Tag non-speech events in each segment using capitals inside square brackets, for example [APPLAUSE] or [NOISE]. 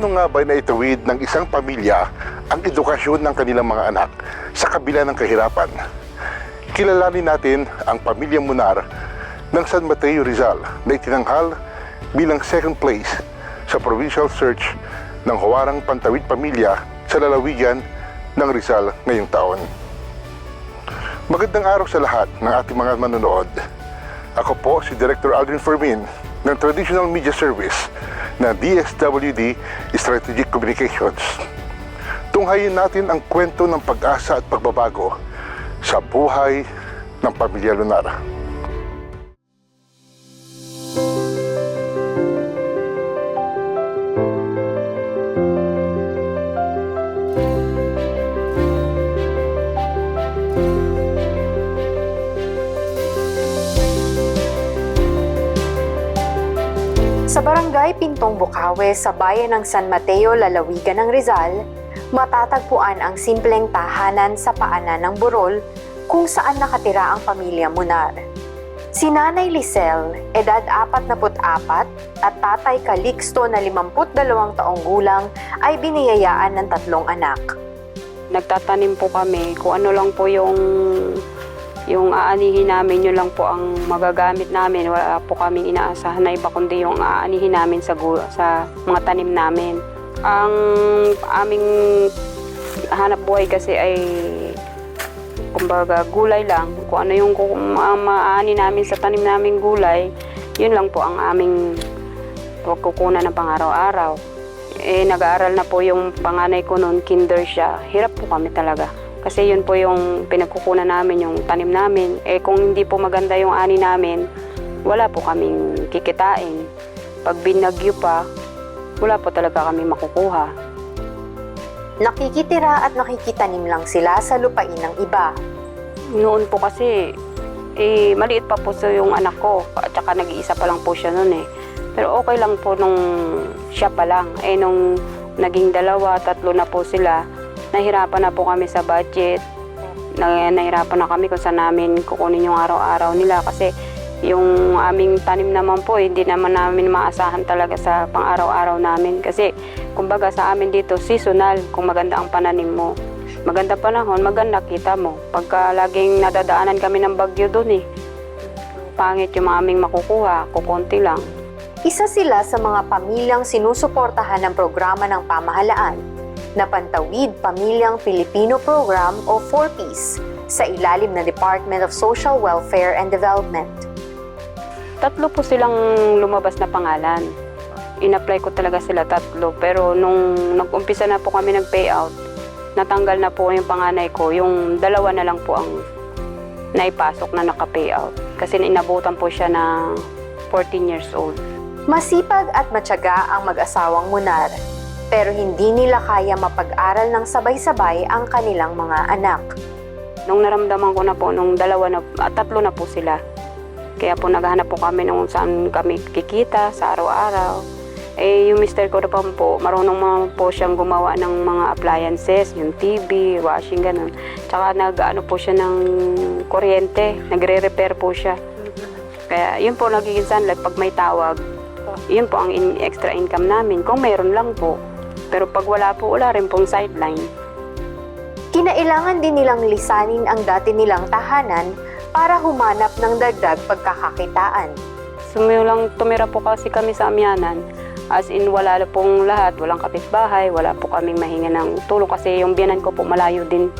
Paano nga ba naitawid ng isang pamilya ang edukasyon ng kanilang mga anak sa kabila ng kahirapan? Kilalanin natin ang pamilya Munar ng San Mateo Rizal na itinanghal bilang second place sa provincial search ng Hawarang Pantawid Pamilya sa lalawigan ng Rizal ngayong taon. Magandang araw sa lahat ng ating mga manonood. Ako po si Director Aldrin Fermin ng Traditional Media Service na DSWD Strategic Communications. Tunghayin natin ang kwento ng pag-asa at pagbabago sa buhay ng pamilya Lunar. Bukawe sa bayan ng San Mateo, Lalawigan ng Rizal, matatagpuan ang simpleng tahanan sa paanan ng Burol kung saan nakatira ang pamilya Munar. Si Nanay Lisel, edad 44 at Tatay Calixto na 52 taong gulang ay biniyayaan ng tatlong anak. nagtatanim po kami kung ano lang po yung yung aanihin namin, yun lang po ang magagamit namin. Wala po kaming inaasahan na iba kundi yung aanihin namin sa, sa mga tanim namin. Ang aming hanap buhay kasi ay kumbaga gulay lang. Kung ano yung kung ma- maaani namin sa tanim naming gulay, yun lang po ang aming pagkukunan ng pang-araw-araw eh nag-aaral na po yung panganay ko noon, kinder siya. Hirap po kami talaga. Kasi yun po yung pinagkukunan namin, yung tanim namin. Eh kung hindi po maganda yung ani namin, wala po kaming kikitain. Pag binagyo pa, wala po talaga kami makukuha. Nakikitira at nakikitanim lang sila sa lupain ng iba. Noon po kasi, eh, maliit pa po yung anak ko. At saka nag-iisa pa lang po siya noon eh. Pero okay lang po nung siya pa lang. Eh nung naging dalawa, tatlo na po sila, nahirapan na po kami sa budget. Na, nahirapan na kami kung saan namin kukunin yung araw-araw nila kasi yung aming tanim naman po, hindi naman namin maasahan talaga sa pang-araw-araw namin. Kasi kumbaga sa amin dito, seasonal, kung maganda ang pananim mo. Maganda panahon, maganda kita mo. Pagka laging nadadaanan kami ng bagyo doon eh, pangit yung aming makukuha, kukunti lang. Isa sila sa mga pamilyang sinusuportahan ng programa ng pamahalaan na Pantawid Pamilyang Pilipino Program o 4Ps sa ilalim ng Department of Social Welfare and Development. Tatlo po silang lumabas na pangalan. In-apply ko talaga sila tatlo. Pero nung nag-umpisa na po kami nag-payout, natanggal na po yung panganay ko. Yung dalawa na lang po ang naipasok na naka-payout. Kasi inabutan po siya na 14 years old. Masipag at matyaga ang mag-asawang munar, pero hindi nila kaya mapag-aral ng sabay-sabay ang kanilang mga anak. Nung naramdaman ko na po, nung dalawa na, at tatlo na po sila. Kaya po naghahanap po kami nung saan kami kikita sa araw-araw. Eh, yung mister ko naman po, marunong naman po siyang gumawa ng mga appliances, yung TV, washing, ganun. Tsaka nag-ano po siya ng kuryente, nagre-repair po siya. Kaya yun po nagiging sunlight pag may tawag. Yun po ang in- extra income namin, kung meron lang po. Pero pag wala po, wala rin pong sideline. Kinailangan din nilang lisanin ang dati nilang tahanan para humanap ng dagdag pagkakakitaan. Sumilang tumira po kasi kami sa Amyanan. As in, wala na pong lahat. Walang kapitbahay, wala po kaming mahinga ng tulong kasi yung biyanan ko po malayo din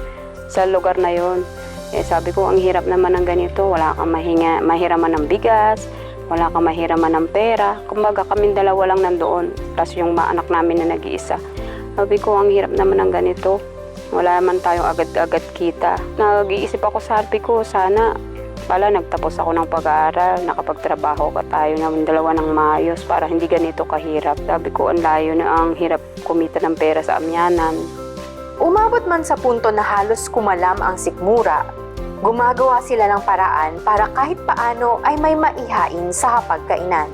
sa lugar na yon. Eh, sabi ko, ang hirap naman ng ganito. Wala kang mahinga, mahiraman ng bigas, wala kang mahiraman ng pera. Kumbaga, kaming dalawa lang nandoon. Plus yung mga anak namin na nag-iisa. Sabi ko, ang hirap naman ng ganito. Wala naman tayong agad-agad kita. Nag-iisip ako sa harpi ko, sana pala nagtapos ako ng pag-aaral, nakapagtrabaho ka tayo ng dalawa ng maayos para hindi ganito kahirap. Sabi ko, ang layo na ang hirap kumita ng pera sa amyanan. Umabot man sa punto na halos kumalam ang sikmura, gumagawa sila ng paraan para kahit paano ay may maihain sa hapagkainan.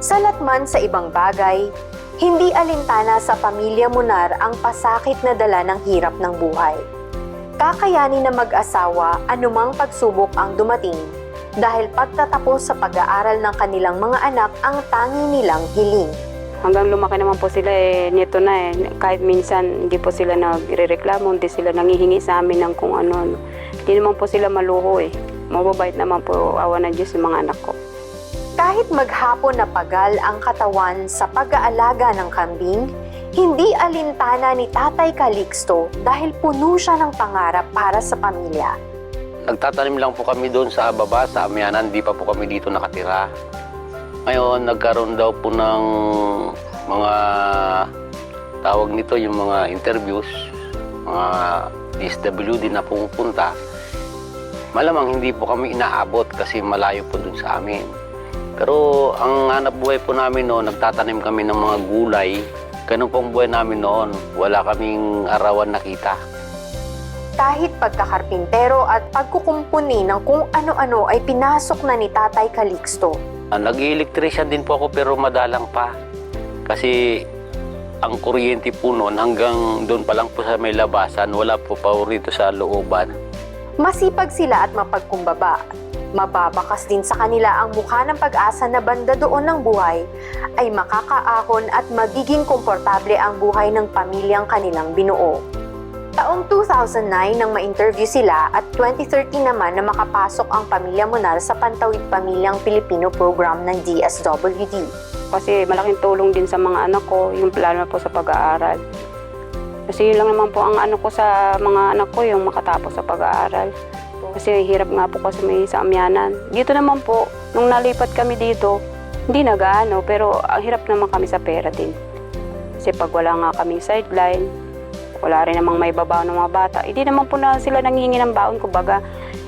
Salat man sa ibang bagay, hindi alintana sa pamilya Munar ang pasakit na dala ng hirap ng buhay. Kakayanin na mag-asawa anumang pagsubok ang dumating dahil pagtatapos sa pag-aaral ng kanilang mga anak ang tangi nilang hiling. Hanggang lumaki naman po sila eh, nito na eh. Kahit minsan hindi po sila nagre-reklamo, hindi sila nangihingi sa amin ng kung ano. Hindi naman po sila maluho eh. Mababait naman po awa ng Diyos yung mga anak ko. Kahit maghapon na pagal ang katawan sa pag-aalaga ng kambing, hindi alintana ni Tatay Calixto dahil puno siya ng pangarap para sa pamilya. Nagtatanim lang po kami doon sa baba, sa Amianan, di pa po kami dito nakatira. Ngayon, nagkaroon daw po ng mga tawag nito, yung mga interviews, mga DSWD na pumupunta. Malamang hindi po kami inaabot kasi malayo po doon sa amin. Pero ang hanap buhay po namin noon, nagtatanim kami ng mga gulay. Ganun pong buhay namin noon. Wala kaming arawan nakita. Kahit pagkakarpintero at pagkukumpuni ng kung ano-ano ay pinasok na ni Tatay Calixto. Ah, Nag-electrician din po ako pero madalang pa. Kasi ang kuryente po noon hanggang doon pa lang po sa may labasan, wala po pa rito sa looban. Masipag sila at mapagkumbaba. Mababakas din sa kanila ang mukha ng pag-asa na banda doon ng buhay ay makakaahon at magiging komportable ang buhay ng pamilyang kanilang binuo. Taong 2009 nang ma-interview sila at 2013 naman na makapasok ang pamilya Munar sa Pantawid Pamilyang Pilipino program ng DSWD. Kasi malaking tulong din sa mga anak ko, yung na po sa pag-aaral. Kasi yun lang naman po ang ano ko sa mga anak ko, yung makatapos sa pag-aaral. Kasi hirap nga po kasi may sa amyanan. Dito naman po, nung nalipat kami dito, hindi nagaano, pero ang hirap naman kami sa pera din. Kasi pag wala nga kaming sideline, wala rin namang may babaw ng mga bata, hindi naman po na sila nangihingi ng baon, kumbaga,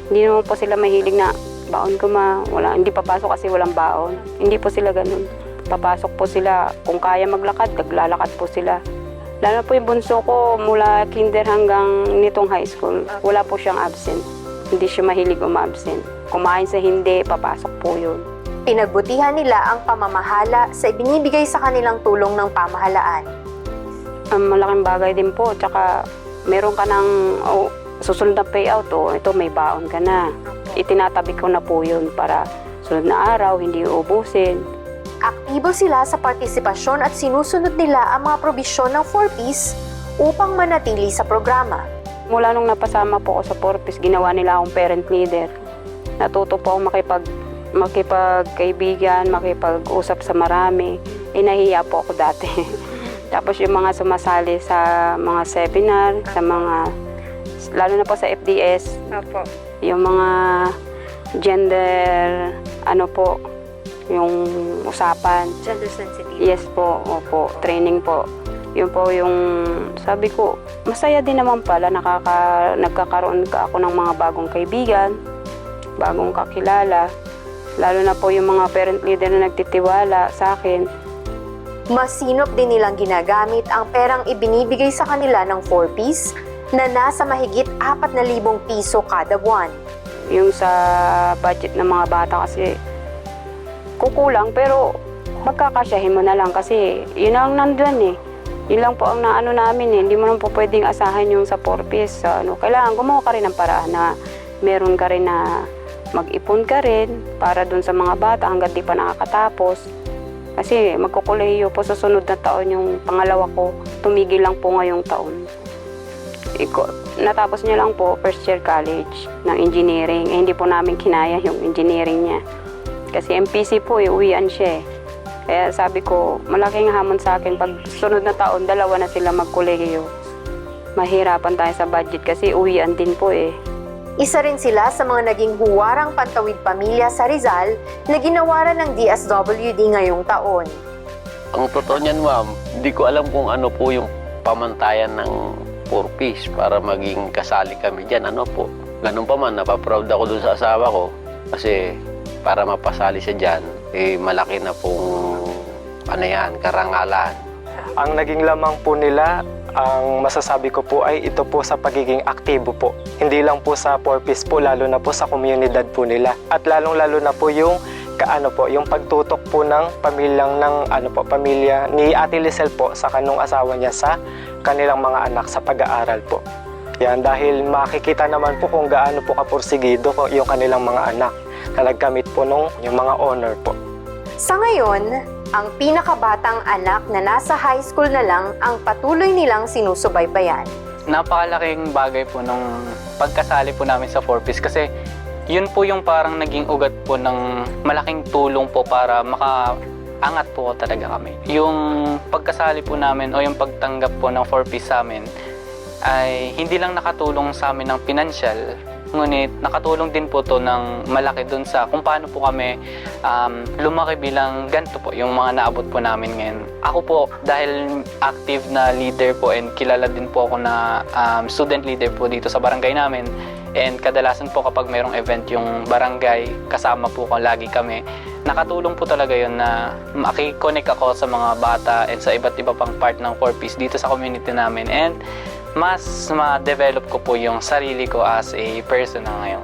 hindi naman po sila mahilig na baon ko ma, wala, hindi papasok kasi walang baon. Hindi po sila ganun. Papasok po sila, kung kaya maglakad, naglalakad po sila. Lalo po yung bunso ko mula kinder hanggang nitong high school, wala po siyang absent. Hindi siya mahilig umabsent. Kumain sa hindi, papasok po yun. Pinagbutihan nila ang pamamahala sa ibinibigay sa kanilang tulong ng pamahalaan. Ang malaking bagay din po, tsaka meron ka ng oh, susunod na payout, oh, ito may baon ka na. Itinatabi ko na po yun para sunod na araw, hindi uubusin. Aktibo sila sa partisipasyon at sinusunod nila ang mga probisyon ng 4Ps upang manatili sa programa. Mula nung napasama po ako sa Porpis, ginawa nila akong parent leader. Natuto po ako makipag, makipagkaibigan, makipag-usap sa marami. Eh, nahiya po ako dati. [LAUGHS] Tapos yung mga sumasali sa mga seminar, sa mga, lalo na po sa FDS, yung mga gender, ano po, yung usapan. Gender sensitive. Yes po, opo, training po. Yun po yung sabi ko, masaya din naman pala nakaka, nagkakaroon ka ako ng mga bagong kaibigan, bagong kakilala. Lalo na po yung mga parent leader na nagtitiwala sa akin. Masinop din nilang ginagamit ang perang ibinibigay sa kanila ng 4Ps na nasa mahigit 4,000 piso kada buwan. Yung sa budget ng mga bata kasi kukulang pero pagkakasyahin mo na lang kasi yun ang nandun eh. Yun lang po ang naano namin eh. Hindi mo lang po pwedeng asahan yung sa 4 piece. Sa ano. Kailangan gumawa ka rin ng paraan na meron ka rin na mag-ipon ka rin para dun sa mga bata hanggang di pa nakakatapos. Kasi magkukuleyo po sa sunod na taon yung pangalawa ko. Tumigil lang po ngayong taon. Iko, natapos niya lang po first year college ng engineering. Eh, hindi po namin kinaya yung engineering niya. Kasi MPC po, eh, uwian siya eh. Kaya sabi ko, malaking hamon sa akin. Pag sunod na taon, dalawa na sila magkolehiyo. Mahirapan tayo sa budget kasi uwian din po eh. Isa rin sila sa mga naging huwarang pantawid pamilya sa Rizal na ginawaran ng DSWD ngayong taon. Ang totoo niyan, ma'am, hindi ko alam kung ano po yung pamantayan ng purpose para maging kasali kami dyan. Ano po? Ganun pa man, napaproud ako dun sa asawa ko kasi para mapasali siya dyan, eh malaki na pong ano yan, karangalan. Ang naging lamang po nila, ang masasabi ko po ay ito po sa pagiging aktibo po. Hindi lang po sa purpose po, lalo na po sa komunidad po nila. At lalong-lalo na po yung kaano po, yung pagtutok po ng pamilyang ng ano po, pamilya ni Ate Lisel po sa kanong asawa niya sa kanilang mga anak sa pag-aaral po. Yan, dahil makikita naman po kung gaano po kapursigido yung kanilang mga anak na nagkamit po nung yung mga honor po. Sa ngayon, ang pinakabatang anak na nasa high school na lang ang patuloy nilang sinusubaybayan. napakalaking bagay po nung pagkasali po namin sa 4Ps kasi yun po yung parang naging ugat po ng malaking tulong po para makaangat po talaga kami. Yung pagkasali po namin o yung pagtanggap po ng 4Ps sa amin ay hindi lang nakatulong sa amin ng pinansyal, ngunit nakatulong din po to ng malaki dun sa kung paano po kami um, lumaki bilang ganito po, yung mga naabot po namin ngayon. Ako po, dahil active na leader po and kilala din po ako na um, student leader po dito sa barangay namin, and kadalasan po kapag mayroong event yung barangay, kasama po ko lagi kami, nakatulong po talaga yun na makikonnect ako sa mga bata and sa iba't iba pang part ng 4Ps dito sa community namin. And mas ma-develop ko po yung sarili ko as a person na ngayon.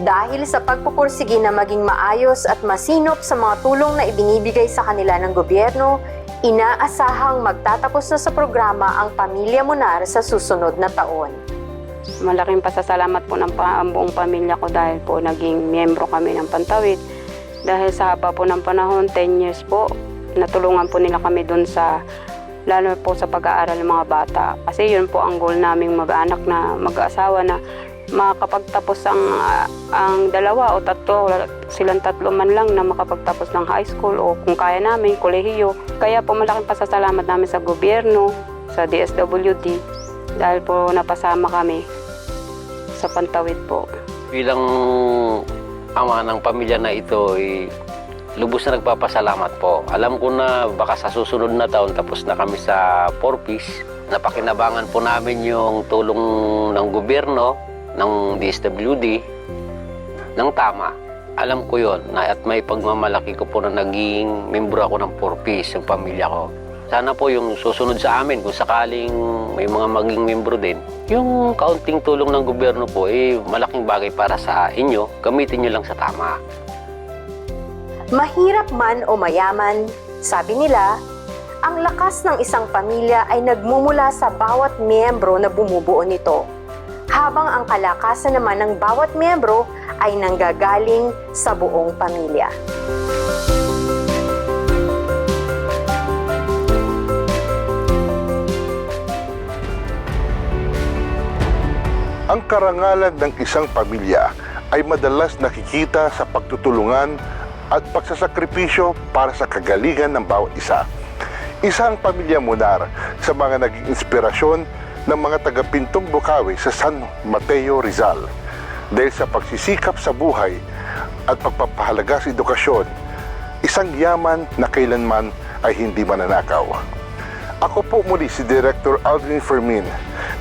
Dahil sa pagpupursigi na maging maayos at masinop sa mga tulong na ibinibigay sa kanila ng gobyerno, inaasahang magtatapos na sa programa ang Pamilya Munar sa susunod na taon. Malaking pasasalamat po ng pa- ang buong pamilya ko dahil po naging miyembro kami ng Pantawid. Dahil sa haba po ng panahon, 10 years po, natulungan po nila kami dun sa lalo po sa pag-aaral ng mga bata. Kasi yun po ang goal naming mag-anak na mag-asawa na makapagtapos ang ang dalawa o tatlo, silang tatlo man lang na makapagtapos ng high school o kung kaya namin, kolehiyo. Kaya po malaking pasasalamat namin sa gobyerno, sa DSWD, dahil po napasama kami sa Pantawid po. Bilang ama ng pamilya na ito, eh, lubos na nagpapasalamat po. Alam ko na baka sa susunod na taon tapos na kami sa 4Ps. Napakinabangan po namin yung tulong ng gobyerno, ng DSWD, ng tama. Alam ko yon na at may pagmamalaki ko po na naging membro ako ng 4Ps, yung pamilya ko. Sana po yung susunod sa amin, kung sakaling may mga maging membro din, yung kaunting tulong ng gobyerno po, eh, malaking bagay para sa inyo. Gamitin nyo lang sa tama. Mahirap man o mayaman, sabi nila, ang lakas ng isang pamilya ay nagmumula sa bawat miyembro na bumubuo nito. Habang ang kalakasan naman ng bawat miyembro ay nanggagaling sa buong pamilya. Ang karangalan ng isang pamilya ay madalas nakikita sa pagtutulungan at pagsasakripisyo para sa kagalingan ng bawat isa. Isa ang pamilya Munar sa mga naging inspirasyon ng mga taga-Pintong Bukawi sa San Mateo Rizal dahil sa pagsisikap sa buhay at pagpapahalaga sa edukasyon, isang yaman na kailanman ay hindi mananakaw. Ako po muli si Director Aldrin Fermin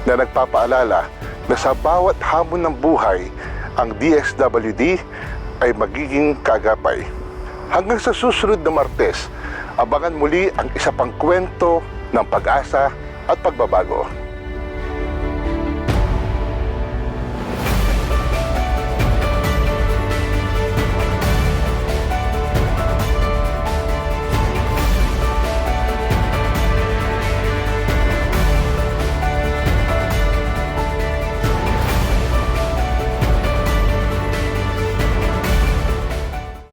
na nagpapaalala na sa bawat hamon ng buhay, ang DSWD ay magiging kagapay. Hanggang sa susunod na Martes, abangan muli ang isa pang kwento ng pag-asa at pagbabago.